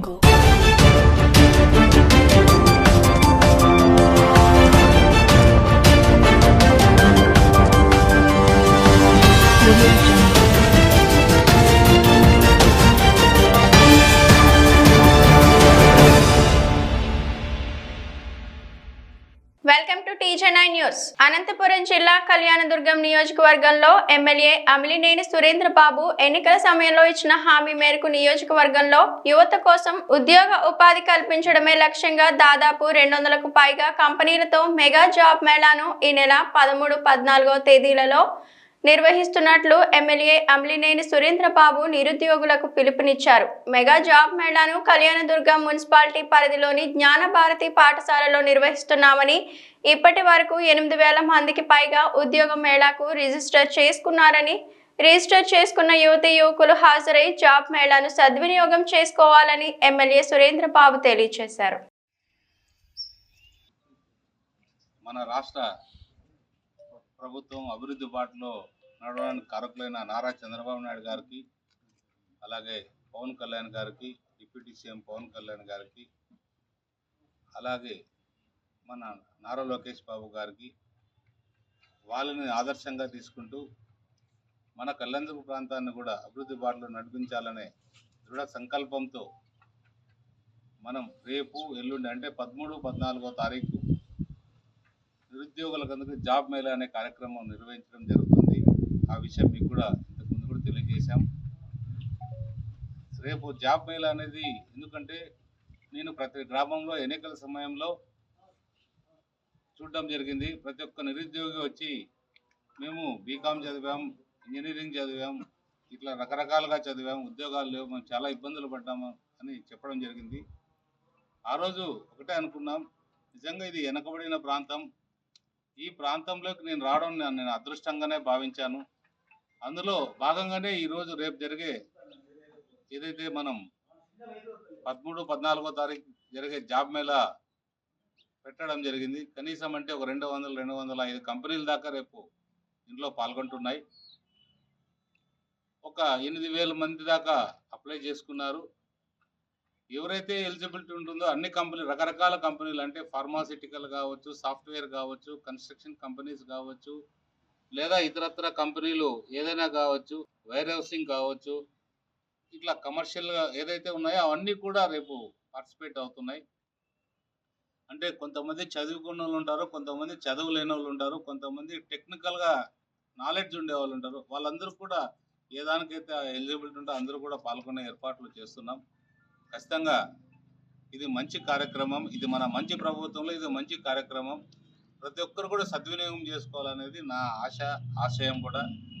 jungle. Welcome to TJ nine news. Anantapuram జిల్లా కళ్యాణదుర్గం నియోజకవర్గంలో MLA Amilineni Surendra Babu ఎన్నికల సమయంలో ఇచ్చిన హామీ మేరకు నియోజకవర్గంలో యువత కోసం ఉద్యోగ ఉపాధి కల్పించడమే లక్ష్యంగా దాదాపు రెండు వందలకు పైగా కంపెనీలతో మెగా జాబ్ మేళాను ఈ నెల పదమూడు పద్నాలుగో తేదీలలో నిర్వహిస్తున్నట్లు ఎమ్మెల్యే అమ్లినేని సురేంద్రబాబు నిరుద్యోగులకు పిలుపునిచ్చారు. మెగా జాబ్ మేళాను కళ్యాణదుర్గం మున్సిపాలిటీ పరిధిలోని జ్ఞాన భారతి పాఠశాలలో నిర్వహిస్తున్నామని ఇప్పటి వరకు ఎనిమిది వేల మందికి పైగా ఉద్యోగ మేళాకు రిజిస్టర్ చేసుకున్నారని రిజిస్టర్ చేసుకున్న యువతి యువకులు హాజరై జాబ్ మేళాను సద్వినియోగం చేసుకోవాలని ఎమ్మెల్యే సురేంద్రబాబు తెలియజేశారు మన రాష్ట్ర ప్రభుత్వం అభివృద్ధి బాటలో నడవడానికి కారకులైన నారా చంద్రబాబు నాయుడు గారికి అలాగే పవన్ కళ్యాణ్ గారికి డిప్యూటీ సీఎం పవన్ కళ్యాణ్ గారికి అలాగే మన నారా లోకేష్ బాబు గారికి వాళ్ళని ఆదర్శంగా తీసుకుంటూ మన కళ్యాణదుర్గ ప్రాంతాన్ని కూడా అభివృద్ధి బాటలో నడిపించాలనే దృఢ సంకల్పంతో మనం రేపు ఎల్లుండి అంటే పదమూడు పద్నాలుగో తారీఖు నిరుద్యోగులకు జాబ్ మేళ అనే కార్యక్రమం నిర్వహించడం జరుగుతుంది. ఆ విషయం మీకు కూడా ఇంతకుముందు కూడా తెలియజేశాం. రేపు జాబ్ మెయిల్ అనేది ఎందుకంటే నేను ప్రతి గ్రామంలో ఎన్నికల సమయంలో చూడడం జరిగింది. ప్రతి ఒక్క నిరుద్యోగి వచ్చి మేము బీకామ్ చదివాం ఇంజనీరింగ్ చదివాం ఇట్లా రకరకాలుగా చదివాం. ఉద్యోగాలు లేవు మేము చాలా ఇబ్బందులు పడ్డాము అని చెప్పడం జరిగింది. ఆ రోజు ఒకటే అనుకున్నాం నిజంగా ఇది వెనకబడిన ప్రాంతం. ఈ ప్రాంతంలోకి నేను రావడం నేను అదృష్టంగానే భావించాను. అందులో భాగంగానే ఈరోజు రేపు జరిగే ఏదైతే మనం పదమూడు పద్నాలుగో తారీఖు జరిగే జాబ్ మేళా పెట్టడం జరిగింది. కనీసం అంటే ఒక రెండు వందల రెండు వందల ఐదు కంపెనీల దాకా రేపు ఇందులో పాల్గొంటున్నాయి. ఒక ఎనిమిది వేల మంది దాకా అప్లై చేసుకున్నారు. ఎవరైతే ఎలిజిబిలిటీ ఉంటుందో అన్ని కంపెనీలు రకరకాల కంపెనీలు అంటే ఫార్మాసిటికల్ కావచ్చు సాఫ్ట్వేర్ కావచ్చు కన్స్ట్రక్షన్ కంపెనీస్ కావచ్చు లేదా ఇతరత్ర కంపెనీలు ఏదైనా కావచ్చు వైర్ హౌసింగ్ కావచ్చు ఇట్లా కమర్షియల్గా ఏదైతే ఉన్నాయో అవన్నీ కూడా రేపు పార్టిసిపేట్ అవుతున్నాయి. అంటే కొంతమంది చదువుకున్న వాళ్ళు ఉంటారు కొంతమంది చదువు లేని వాళ్ళు ఉంటారు కొంతమంది టెక్నికల్గా నాలెడ్జ్ ఉండే వాళ్ళు ఉంటారు. వాళ్ళందరూ కూడా ఏ దానికైతే ఎలిజిబిలిటీ ఉంటే అందరూ కూడా పాల్గొనే ఏర్పాట్లు చేస్తున్నాం. ఖచ్చితంగా ఇది మంచి కార్యక్రమం ఇది మన మంచి ప్రభుత్వంలో ఇది మంచి కార్యక్రమం. ప్రతి ఒక్కరు కూడా సద్వినియోగం చేసుకోవాలనేది నా ఆశ ఆశయం కూడా.